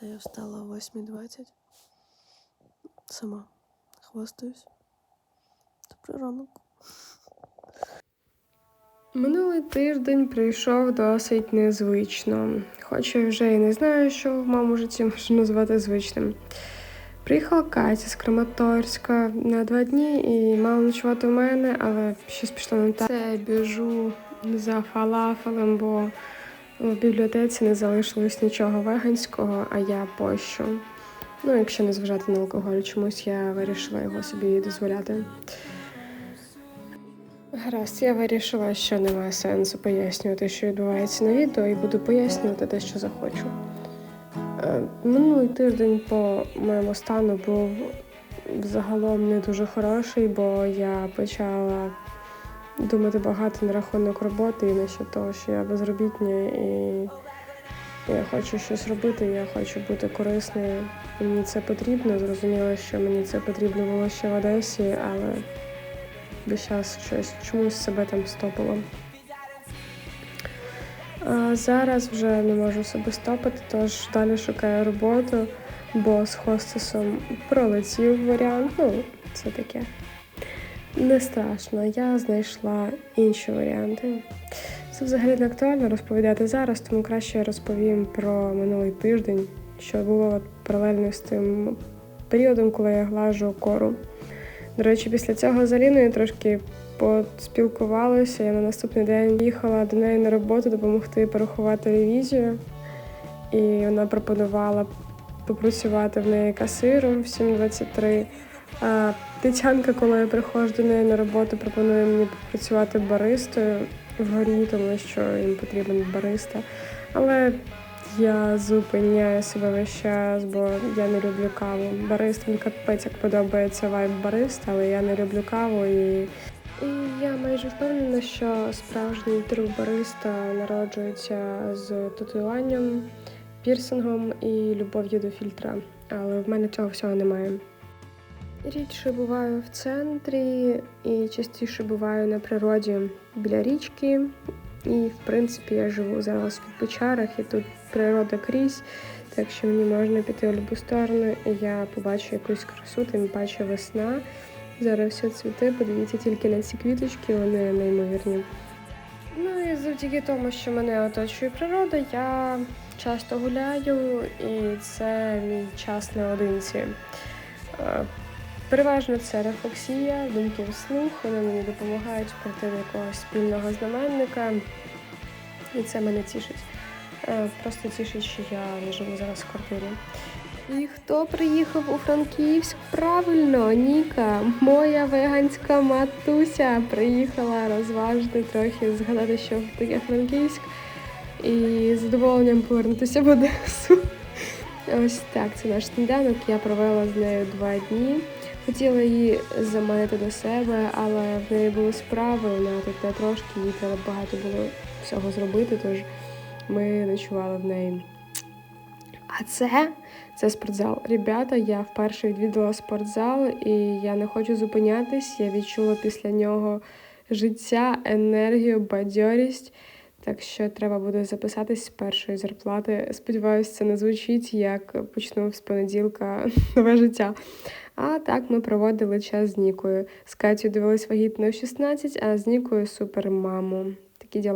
Це я встала о 8.20. Сама хвастаюсь. Добрий ранок. Минулий тиждень прийшов досить незвично, хоч я вже і не знаю, що в моєму житті можна назвати звичним. Приїхала Катя з Краматорська на два дні і мала ночувати в мене, але щось пішло не так. Це біжу за фалафелем, бо в бібліотеці не залишилось нічого веганського, а я пощу. Ну, якщо не зважати на алкоголь, чомусь я вирішила його собі дозволяти. Гаразд, я вирішила, що немає сенсу пояснювати, що відбувається на відео, і буду пояснювати те, що захочу. Е, Минулий тиждень по моєму стану був загалом не дуже хороший, бо я почала думати багато на рахунок роботи і насчет того, що я безробітня і я хочу щось робити, я хочу бути корисною. І Мені це потрібно. Зрозуміло, що мені це потрібно було ще в Одесі, але весь час щось чомусь себе там стопило. А зараз вже не можу себе стопити, тож далі шукаю роботу, бо з хостесом пролетів варіант. Ну, це таке. Не страшно, я знайшла інші варіанти. Це взагалі не актуально розповідати зараз, тому краще я розповім про минулий тиждень, що було паралельно з тим періодом, коли я глажу кору. До речі, після цього з Аліною трошки поспілкувалася. Я на наступний день їхала до неї на роботу допомогти порахувати ревізію. І вона пропонувала попрацювати в неї касиром в 7.23. А Тетянка, коли я приходжу до неї на роботу, пропонує мені попрацювати баристою вгорі, тому що їм потрібен бариста. Але я зупиняю себе весь час, бо я не люблю каву. Барист мені капець як подобається вайб бариста, але я не люблю каву і. І я майже впевнена, що справжній друг бариста народжується з татуюванням, пірсингом і любов'ю до фільтра. Але в мене цього всього немає. Рідше буваю в центрі і частіше буваю на природі біля річки. І, в принципі, я живу зараз в Печарах, і тут природа крізь, так що мені можна піти в будь-яку сторону, і я побачу якусь красу, тим паче весна. Зараз все цвіте, подивіться тільки на ці квіточки, вони неймовірні. Ну і завдяки тому, що мене оточує природа, я часто гуляю, і це мій час наодинці. Переважно це рефлексія, думки вслух, вони мені допомагають прийти до якогось спільного знаменника, і це мене тішить. Е, Просто тішить, що я живу зараз в квартирі. І хто приїхав у Франківськ? Правильно, Ніка, моя веганська матуся, приїхала розважити трохи, згадати, що таке Франківськ, і з задоволенням повернутися в Одесу. Ось так, це наш сніданок. Я провела з нею два дні. Хотіла її заманити до себе, але в неї були справи, вона тут не трошки, їй треба багато було всього зробити, тож ми ночували в неї. А це, це спортзал. Ребята, я вперше відвідала спортзал, і я не хочу зупинятись. Я відчула після нього життя, енергію, бадьорість. Так що треба буде записатись з першої зарплати. Сподіваюся, це не звучить, як почну з понеділка нове життя. А так ми проводили час з Нікою. З Катю дивились вагітною в 16, а з Нікою супермаму. Такі діла.